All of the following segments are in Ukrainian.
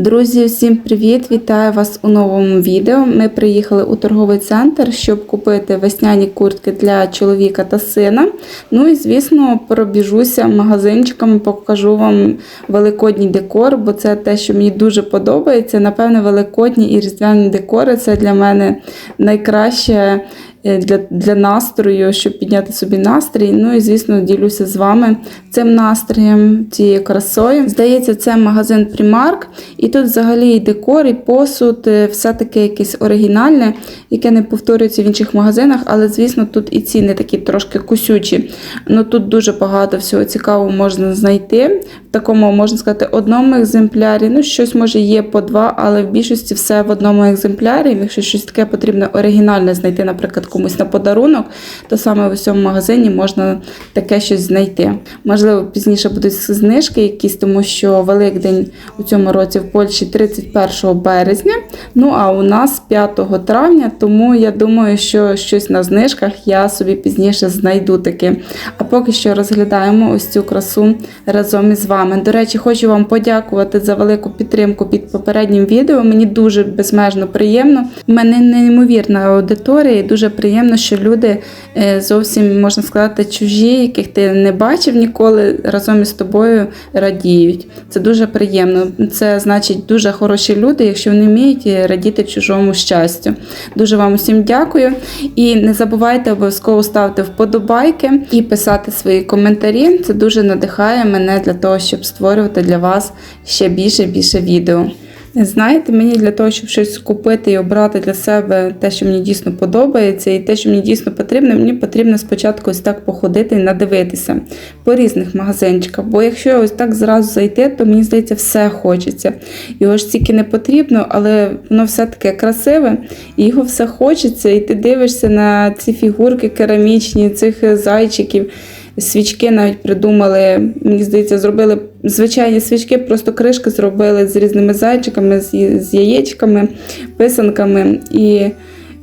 Друзі, всім привіт! Вітаю вас у новому відео. Ми приїхали у торговий центр, щоб купити весняні куртки для чоловіка та сина. Ну і звісно, пробіжуся магазинчиками, покажу вам великодній декор, бо це те, що мені дуже подобається. Напевне, великодні і різдвяні декори це для мене найкраще для, для настрою, щоб підняти собі настрій. Ну і звісно, ділюся з вами цим настроєм, цією красою. Здається, це магазин Primark, і тут взагалі і декор, і посуд, е, все таке якесь оригінальне, яке не повторюється в інших магазинах, але звісно, тут і ціни такі трошки кусючі. Ну тут дуже багато всього цікавого можна знайти. Такому можна сказати одному екземплярі. Ну, щось може є по два, але в більшості все в одному екземплярі. Якщо щось таке потрібно оригінальне знайти, наприклад, комусь на подарунок, то саме в цьому магазині можна таке щось знайти. Можливо, пізніше будуть знижки якісь, тому що Великдень у цьому році в Польщі 31 березня. Ну а у нас 5 травня, тому я думаю, що щось на знижках я собі пізніше знайду таки. А поки що розглядаємо ось цю красу разом із вами. До речі, хочу вам подякувати за велику підтримку під попереднім відео. Мені дуже безмежно приємно. У мене неймовірна аудиторія, і дуже приємно, що люди е, зовсім можна сказати чужі, яких ти не бачив ніколи, разом із тобою радіють. Це дуже приємно. Це значить дуже хороші люди, якщо вони вміють радіти чужому щастю. Дуже вам усім дякую. І не забувайте обов'язково ставити вподобайки і писати свої коментарі. Це дуже надихає мене для того, щоб створювати для вас ще більше більше відео. Знаєте, мені для того, щоб щось купити і обрати для себе те, що мені дійсно подобається, і те, що мені дійсно потрібно, мені потрібно спочатку ось так походити і надивитися по різних магазинчиках. Бо якщо ось так зразу зайти, то мені здається, все хочеться. Його ж тільки не потрібно, але воно все таке красиве, і його все хочеться, і ти дивишся на ці фігурки керамічні, цих зайчиків. Свічки навіть придумали, мені здається, зробили звичайні свічки, просто кришки зробили з різними зайчиками, з, яєчками, писанками. І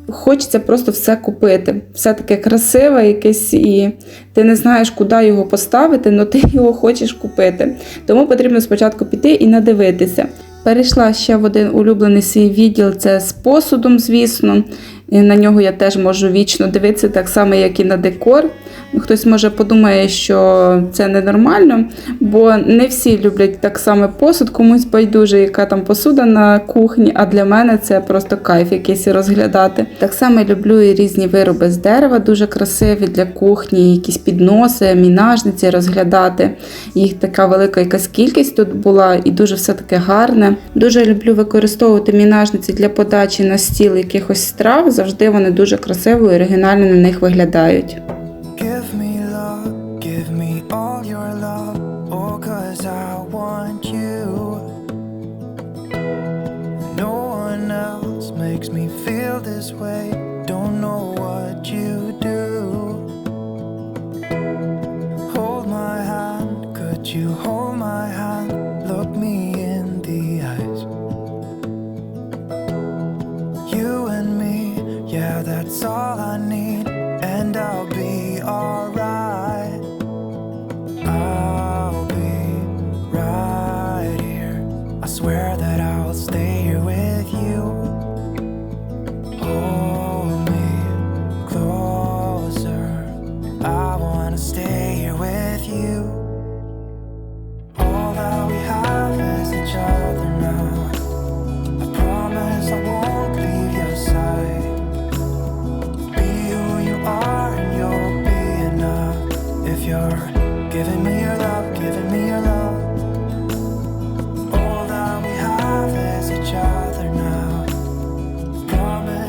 хочеться просто все купити. Все таке красиве, якесь, і ти не знаєш, куди його поставити, але ти його хочеш купити. Тому потрібно спочатку піти і надивитися. Перейшла ще в один улюблений свій відділ це з посудом, звісно. І на нього я теж можу вічно дивитися, так само, як і на декор. Хтось може подумає, що це ненормально, бо не всі люблять так само посуд, комусь байдуже, яка там посуда на кухні, а для мене це просто кайф якийсь розглядати. Так само люблю і різні вироби з дерева, дуже красиві для кухні, якісь підноси, мінажниці розглядати. Їх така велика якась кількість тут була і дуже все таке гарне. Дуже люблю використовувати мінажниці для подачі на стіл якихось страв. Завжди вони дуже красиво і оригінально на них виглядають. This way,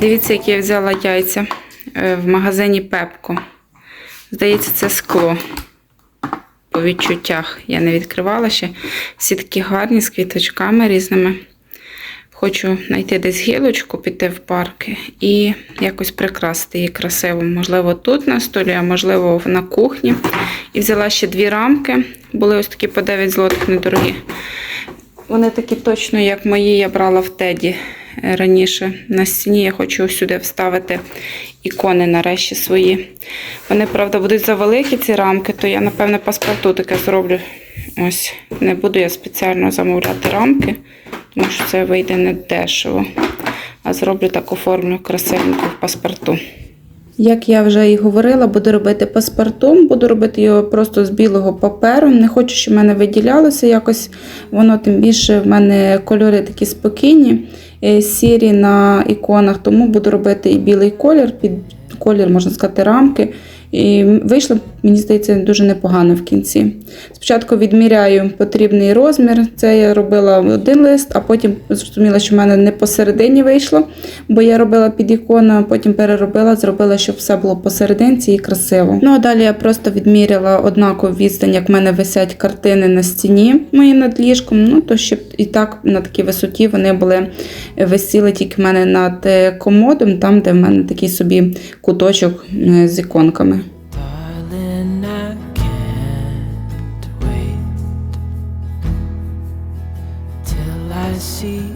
Дивіться, які я взяла яйця е, в магазині Пепко. Здається, це скло. По відчуттях я не відкривала ще. Всі такі гарні з квіточками різними. Хочу знайти десь гілочку, піти в парк і якось прикрасити її красиво. Можливо, тут на столі, а можливо, на кухні. І взяла ще дві рамки. Були ось такі по 9 злотих недорогі. Вони такі точно, як мої, я брала в Теді раніше. На стіні я хочу сюди вставити ікони нарешті свої. Вони, правда, будуть завеликі ці рамки, то я, напевне, паспорту таке зроблю. Ось, не буду я спеціально замовляти рамки, тому що це вийде не дешево. А зроблю так оформлю красивенько в паспорту. Як я вже і говорила, буду робити паспортом, буду робити його просто з білого паперу. Не хочу, щоб в мене виділялося якось. Воно тим більше в мене кольори такі спокійні, е, сірі на іконах, тому буду робити і білий колір, під колір, можна сказати, рамки. І вийшло, мені здається, дуже непогано в кінці. Спочатку відміряю потрібний розмір. Це я робила один лист, а потім зрозуміла, що в мене не посередині вийшло, бо я робила під ікону, а потім переробила, зробила, щоб все було посерединці і красиво. Ну а далі я просто відміряла однакову відстань, як в мене висять картини на стіні мої над ліжком. Ну то щоб і так на такій висоті вони були висіли тільки в мене над е, комодом, там, де в мене такий собі куточок е, з іконками. Darling, I can't wait till I see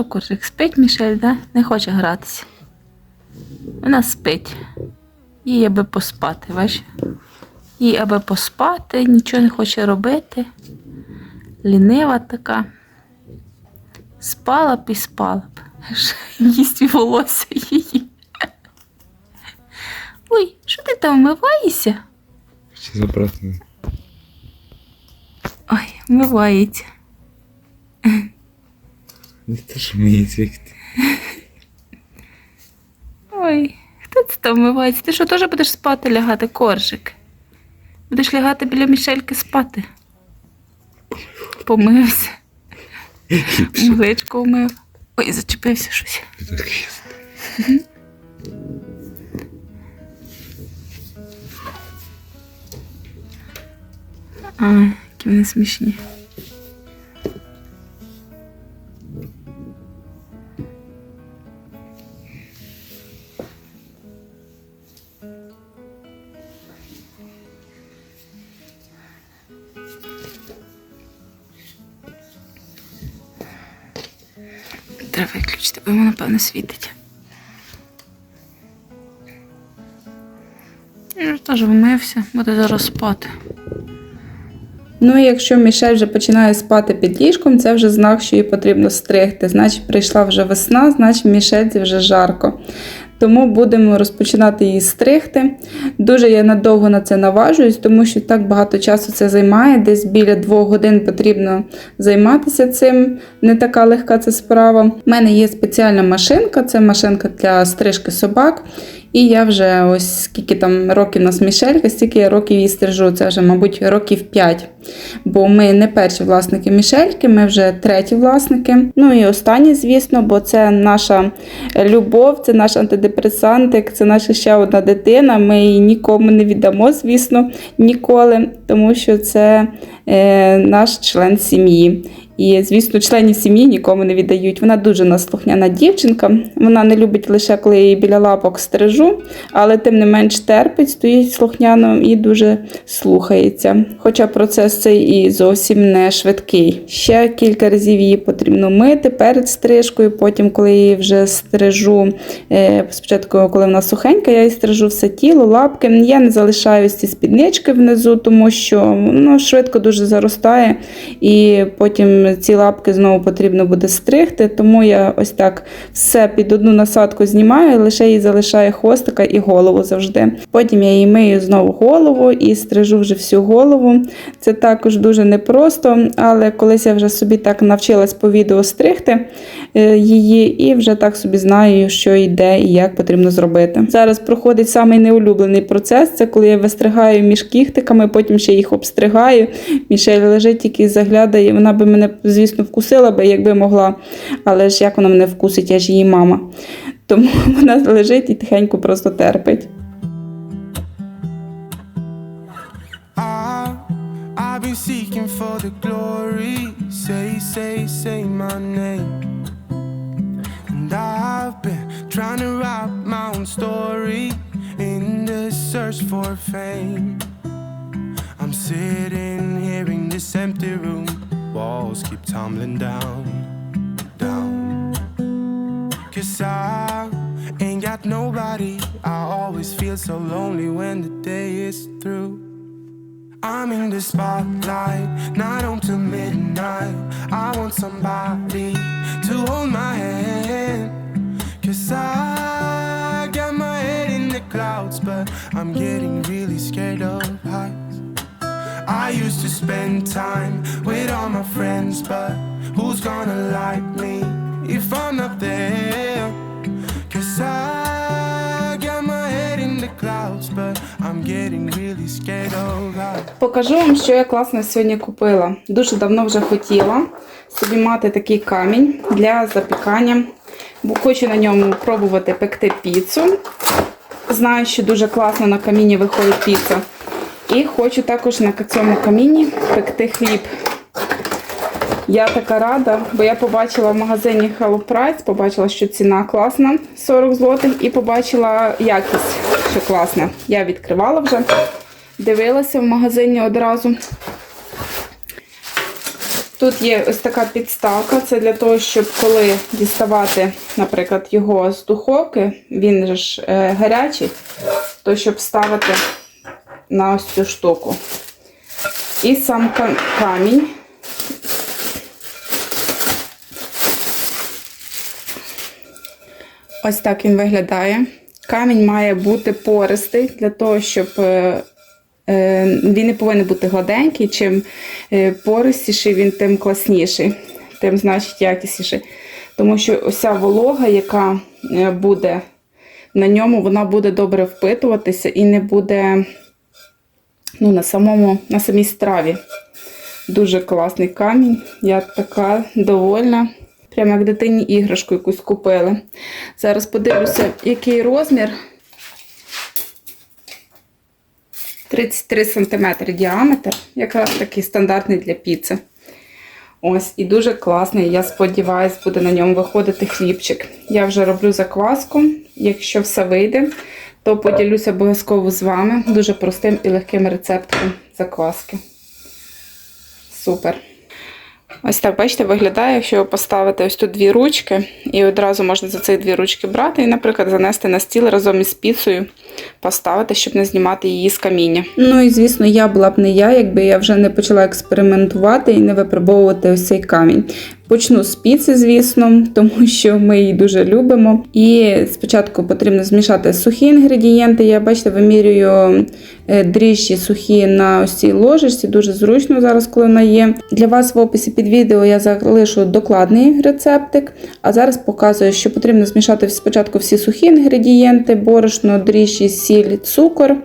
Що, Коржик, спить Мішель, да? Не хоче гратися. Вона спить. Їй аби поспати, бачиш? Їй аби поспати, нічого не хоче робити. Лінива така. Спала б і спала б. Їсть волосся її. Ой, що ти там вмиваєшся? Ще забрати. Ой, вмивається. Не те, що мені звикти. Ой, хто це там вмивається? Ти що, теж будеш спати лягати, коржик? Будеш лягати біля Мішельки спати? Помився. Мгличку вмив. Ой, зачепився щось. А, які вони смішні. Напевно, світить. Я теж вмився, буде зараз спати. Ну і якщо Мішель вже починає спати під ліжком, це вже знак, що їй потрібно стригти. Значить, прийшла вже весна, значить Мішельці вже жарко. Тому будемо розпочинати її стригти. Дуже я надовго на це наважуюсь, тому що так багато часу це займає. Десь біля двох годин потрібно займатися цим. Не така легка це справа. У мене є спеціальна машинка, це машинка для стрижки собак. І я вже ось скільки там років у нас Мішелька, стільки я років її стрижу. Це вже, мабуть, років 5. Бо ми не перші власники Мішельки, ми вже треті власники. Ну і останні, звісно, бо це наша любов, це наш антидепресантик, це наша ще одна дитина. Ми її нікому не віддамо, звісно, ніколи, тому що це е, наш член сім'ї. І, звісно, членів сім'ї нікому не віддають. Вона дуже наслухняна дівчинка. Вона не любить лише коли її біля лапок стрижу, але тим не менш терпить, стоїть слухняно і дуже слухається. Хоча процес цей і зовсім не швидкий. Ще кілька разів її потрібно мити перед стрижкою. Потім, коли її вже стрижу, е, спочатку, коли вона сухенька, я її стрижу все тіло, лапки. Я не залишаю ці спіднички внизу, тому що ну, швидко дуже заростає, і потім ці лапки знову потрібно буде стригти. Тому я ось так все під одну насадку знімаю, лише їй залишаю хвостика і голову завжди. Потім я їй мию знову голову і стрижу вже всю голову. Це також дуже непросто, але колись я вже собі так навчилась по відео стригти е, її, і вже так собі знаю, що йде і як потрібно зробити. Зараз проходить самий неулюблений процес. Це коли я вистригаю між кіхтиками, потім ще їх обстригаю. Мішель лежить тільки заглядає. Вона би мене, звісно, вкусила би, якби могла. Але ж як вона мене вкусить, я ж її мама. Тому вона лежить і тихенько просто терпить. Seeking for the glory. Say, say, say my name. And I've been trying to write my own story in the search for fame. I'm sitting here in this empty room. Walls keep tumbling down, down. Cause I ain't got nobody. I always feel so lonely when the day is through. I'm in the spotlight, night on to midnight. I want somebody to hold my hand. Cause I got my head in the clouds, but I'm getting really scared of. I used to spend time with all my friends, but who's gonna like me if I'm not there? Cause I got my head in the clouds, but I'm getting really scared of heights. Покажу вам, що я класно сьогодні купила. Дуже давно вже хотіла собі мати такий камінь для запікання. Бо хочу на ньому пробувати пекти піцу. Знаю, що дуже класно на каміні виходить піца. І хочу також на цьому каміні пекти хліб. Я така рада, бо я побачила в магазині Hello Price, побачила, що ціна класна 40 злотих, і побачила якість, що класна. Я відкривала вже, дивилася в магазині одразу. Тут є ось така підставка, це для того, щоб коли діставати, наприклад, його з духовки, він же ж е, гарячий, то щоб ставити на ось цю штуку. І сам камінь. Ось так він виглядає. Камінь має бути пористий для того, щоб е, е, він не повинен бути гладенький. Чим е, пористіший він, тим класніший, тим значить якісніший. Тому що ося волога, яка буде на ньому, вона буде добре впитуватися і не буде ну, на, самому, на самій страві. Дуже класний камінь. Я така довольна. Прямо як дитині іграшку якусь купили. Зараз подивлюся, який розмір. 33 см діаметр, якраз такий стандартний для піци. Ось, і дуже класний. Я сподіваюся, буде на ньому виходити хлібчик. Я вже роблю закваску. Якщо все вийде, то поділюся обов'язково з вами дуже простим і легким рецептом закваски. Супер. Ось так, бачите, виглядає, якщо ви поставите ось тут дві ручки, і одразу можна за ці дві ручки брати і, наприклад, занести на стіл разом із піцею, поставити, щоб не знімати її з каміння. Ну і звісно, я була б не я, якби я вже не почала експериментувати і не випробовувати ось цей камінь. Почну з піци, звісно, тому що ми її дуже любимо. І спочатку потрібно змішати сухі інгредієнти. Я бачите, вимірюю е, дріжджі сухі на ось цій ложечці. Дуже зручно зараз, коли вона є. Для вас в описі під відео я залишу докладний рецептик. А зараз показую, що потрібно змішати спочатку всі сухі інгредієнти, борошно, дріжджі, сіль, цукор.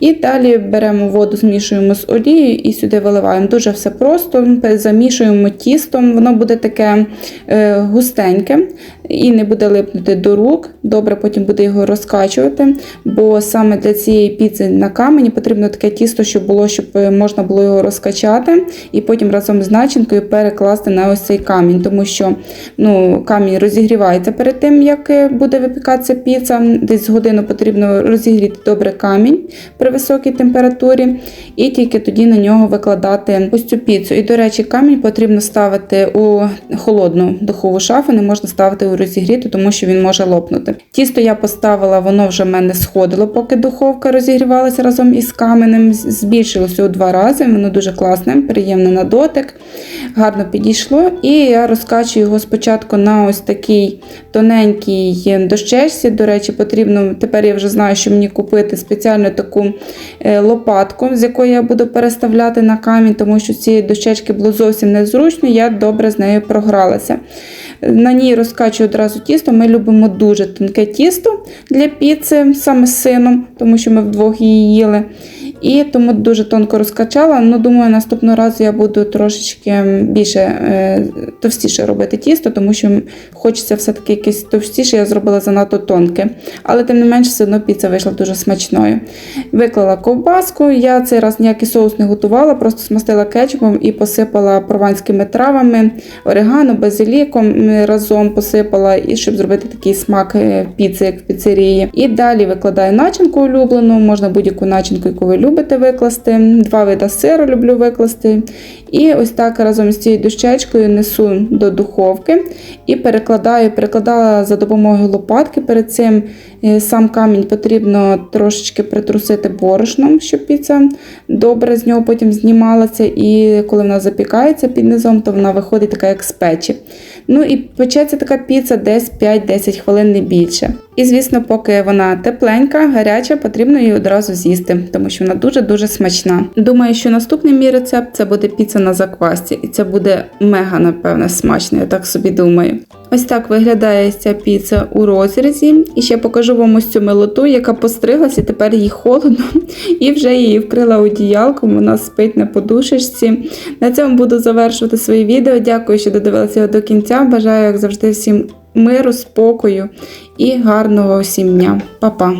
І далі беремо воду, змішуємо з олією і сюди виливаємо. Дуже все просто. Замішуємо тістом, воно буде таке е, густеньке і не буде липнути до рук. Добре, потім буде його розкачувати, бо саме для цієї піци на камені потрібно таке тісто, щоб було, щоб е, можна було його розкачати, і потім разом з начинкою перекласти на ось цей камінь, тому що ну, камінь розігрівається перед тим, як е, буде випікатися піца. Десь годину потрібно розігріти добре камінь при високій температурі, і тільки тоді на нього викладати ось цю піцу. І, до речі, камінь потрібно ставити у холодну духову шафу, не можна ставити у розігріти, тому що він може лопнути. Тісто я поставила, воно вже в мене сходило, поки духовка розігрівалася разом із каменем. Збільшилося у два рази. Воно дуже класне, приємне на дотик, гарно підійшло. І я розкачую його спочатку на ось такій тоненькій дощечці. До речі, потрібно тепер я вже знаю, що мені купити спеціально таку е, лопатку, з якої я буду переставляти на камінь, тому що ці дощечки було зовсім незручно. Я добре з нею програлася. На ній розкачую одразу тісто. Ми любимо дуже тонке тісто для піци, саме з сином, тому що ми вдвох її їли. І тому дуже тонко розкачала. Ну, думаю, наступного разу я буду трошечки більше е, товстіше робити тісто, тому що хочеться все-таки якесь товстіше, я зробила занадто тонке. Але тим не менше, все одно піца вийшла дуже смачною. Виклала ковбаску. Я цей раз ніякий соус не готувала, просто смастила кетчупом і посипала прованськими травами, орегано, базиліком разом посипала, і щоб зробити такий смак е, піци, як в піцерії. І далі викладаю начинку улюблену, можна будь-яку начинку, яку ви любите викласти. Два вида сиру люблю викласти. І ось так разом з цією дощечкою несу до духовки і перекладаю. Перекладала за допомогою лопатки. Перед цим е, сам камінь потрібно трошечки притрусити борошном, щоб піца добре з нього потім знімалася. І коли вона запікається під низом, то вона виходить така, як з печі. Ну і печеться така піца десь 5-10 хвилин не більше. І звісно, поки вона тепленька, гаряча, потрібно її одразу з'їсти, тому що вона дуже-дуже смачна. Думаю, що наступний мій рецепт це буде піца на заквасці, і це буде мега, напевне, смачно, я так собі думаю. Ось так виглядає ця піца у розрізі. І ще покажу вам ось цю милоту, яка постриглася, тепер їй холодно, і вже її вкрила одіялком, вона спить на подушечці. На цьому буду завершувати своє відео. Дякую, що додивилися його до кінця. Бажаю, як завжди, всім миру, спокою і гарного всім дня. Па-па!